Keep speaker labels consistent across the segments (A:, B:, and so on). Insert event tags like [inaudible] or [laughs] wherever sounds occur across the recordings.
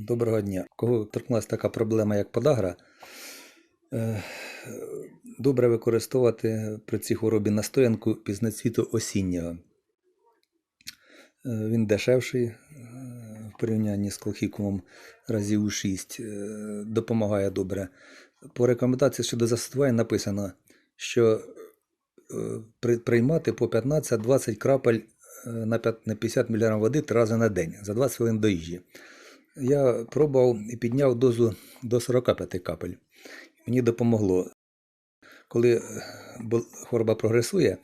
A: Доброго дня. Кого торкнулася така проблема, як подагра, е, добре використовувати при цій хворобі настоянку пізноцвіту осіннього. Е, Він дешевший е, в порівнянні з колхікумом разів у 6, допомагає добре. По рекомендації щодо застосування написано, що приймати по 15-20 крапель на 50 мг води три рази на день за 20 хвилин до їжі. Я пробував і підняв дозу до 45 капель. Мені допомогло. Коли е, хвороба прогресує,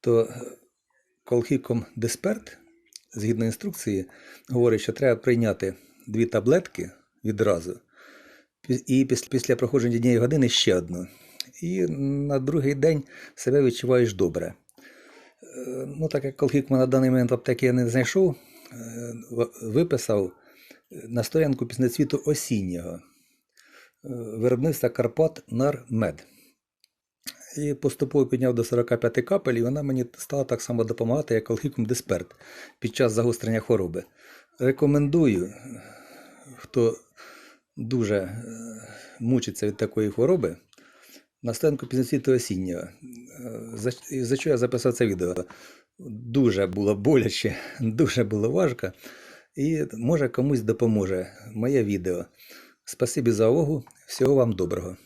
A: то е, колхіком Десперт, згідно інструкції, говорить, що треба прийняти дві таблетки відразу. І після, проходження однієї години ще одну. І на другий день себе відчуваєш добре. Е, Ну, так як колхікма на даний момент в аптеки я не знайшов, виписав настоянку пізнецвіту осіннього е, виробництва Карпат Нармед. І поступово підняв до 45 капель, і вона мені стала так само допомагати, як алхікум Десперт під час загострення хвороби. Рекомендую, хто дуже е, мучиться від такої хвороби, настоянку пізнецвіту осіннього. Е, За, за що я записав це відео? Дуже було боляче, [laughs] дуже було важко. І може комусь допоможе моє відео. Спасибі за увагу. Всього вам доброго.